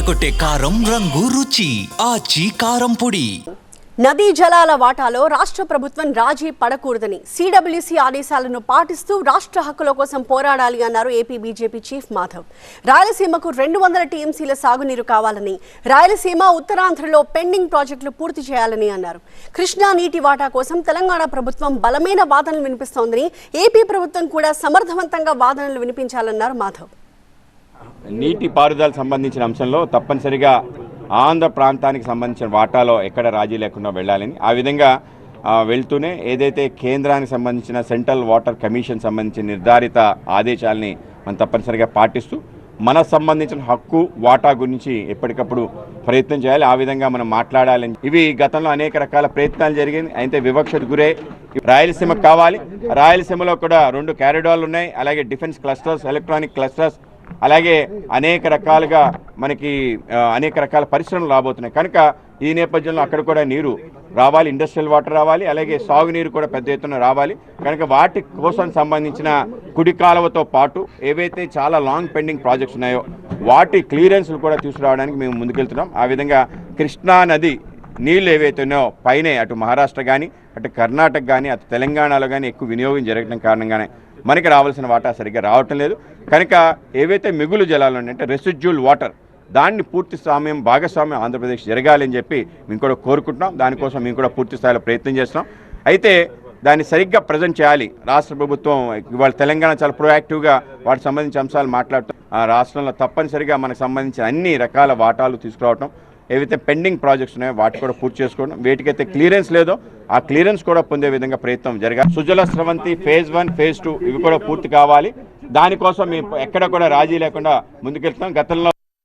అదరగొట్టే కారం రంగు రుచి ఆచి కారం పొడి. నదీ జలాల వాటాలో రాష్ట్ర ప్రభుత్వం రాజీ పడకూడదని సిడబ్ల్యూసీ ఆదేశాలను పాటిస్తూ రాష్ట్ర హక్కుల కోసం పోరాడాలి అన్నారు ఏపీ బీజేపీ చీఫ్ మాధవ్. రాయలసీమకు రెండు వందల టీఎంసీల సాగునీరు కావాలని రాయలసీమ ఉత్తరాంధ్రలో పెండింగ్ ప్రాజెక్టులు పూర్తి చేయాలని అన్నారు. కృష్ణా నీటి వాటా కోసం తెలంగాణ ప్రభుత్వం బలమైన వాదనలు వినిపిస్తోందని ఏపీ ప్రభుత్వం కూడా సమర్థవంతంగా వాదనలు వినిపించాలన్నారు మాధవ్. నీటి పారుదల సంబంధించిన అంశంలో తప్పనిసరిగా ఆంధ్ర ప్రాంతానికి సంబంధించిన వాటాలో ఎక్కడ రాజీ లేకుండా వెళ్ళాలని. ఆ విధంగా వెళ్తూనే ఏదైతే కేంద్రానికి సంబంధించిన సెంట్రల్ వాటర్ కమిషన్ సంబంధించిన నిర్ధారిత ఆదేశాలని మనం తప్పనిసరిగా పాటిస్తూ మనకు సంబంధించిన హక్కు వాటా గురించి ఎప్పటికప్పుడు ప్రయత్నం చేయాలి. ఆ విధంగా మనం మాట్లాడాలని. ఇవి గతంలో అనేక రకాల ప్రయత్నాలు జరిగింది. అయితే వివక్షకు గురే రాయలసీమకు కావాలి. రాయలసీమలో కూడా రెండు క్యారిడార్లు ఉన్నాయి. అలాగే డిఫెన్స్ క్లస్టర్స్ ఎలక్ట్రానిక్ క్లస్టర్స్ అలాగే అనేక రకాలుగా మనకి అనేక రకాల పరిశ్రమలు రాబోతున్నాయి. కనుక ఈ నేపథ్యంలో అక్కడ కూడా నీరు రావాలి ఇండస్ట్రియల్ వాటర్ రావాలి అలాగే సాగునీరు కూడా పెద్ద ఎత్తున రావాలి. కనుక వాటి కోసం సంబంధించిన కుడి కాలువతో పాటు ఏవైతే చాలా లాంగ్ పెండింగ్ ప్రాజెక్ట్స్ ఉన్నాయో వాటి క్లియరెన్స్లు కూడా తీసుకురావడానికి మేము ముందుకెళ్తున్నాం. ఆ విధంగా కృష్ణా నది నీళ్ళు ఏవైతే ఉన్నాయో పైనే అటు మహారాష్ట్ర కానీ అటు కర్ణాటక కానీ అటు తెలంగాణలో కానీ ఎక్కువ వినియోగం జరగడం కారణంగానే మనకి రావాల్సిన వాటా సరిగ్గా రావటం లేదు. కనుక ఏవైతే మిగులు జలాలు ఉన్నాయంటే రెసిడ్యూల్ వాటర్ దాన్ని పూర్తి స్వామ్యం భాగస్వామ్యం ఆంధ్రప్రదేశ్ జరగాలని చెప్పి మేము కూడా కోరుకుంటున్నాం. దానికోసం మేము కూడా పూర్తి స్థాయిలో ప్రయత్నం చేస్తున్నాం. అయితే దాన్ని సరిగ్గా ప్రజెంట్ చేయాలి. రాష్ట్ర ప్రభుత్వం ఇవాళ తెలంగాణ చాలా ప్రొయాక్టివ్గా వాటికి సంబంధించిన అంశాలు మాట్లాడుతూ ఆ రాష్ట్రంలో తప్పనిసరిగా మనకు సంబంధించిన అన్ని రకాల వాటాలు తీసుకురావటం ఏవైతే పెండింగ్ ప్రాజెక్ట్స్ ఉన్నాయో వాటి కూడా పూర్తి చేసుకోవడం వేటికైతే క్లియరెన్స్ లేదో ఆ క్లియరెన్స్ కూడా పొందే విధంగా ప్రయత్నం జరగాలి. Sujala Sravanthi phase one phase two ఇవి కూడా పూర్తి కావాలి. దానికోసం మేము ఎక్కడ కూడా రాజీ లేకుండా ముందుకెళ్తున్నాం. గతంలో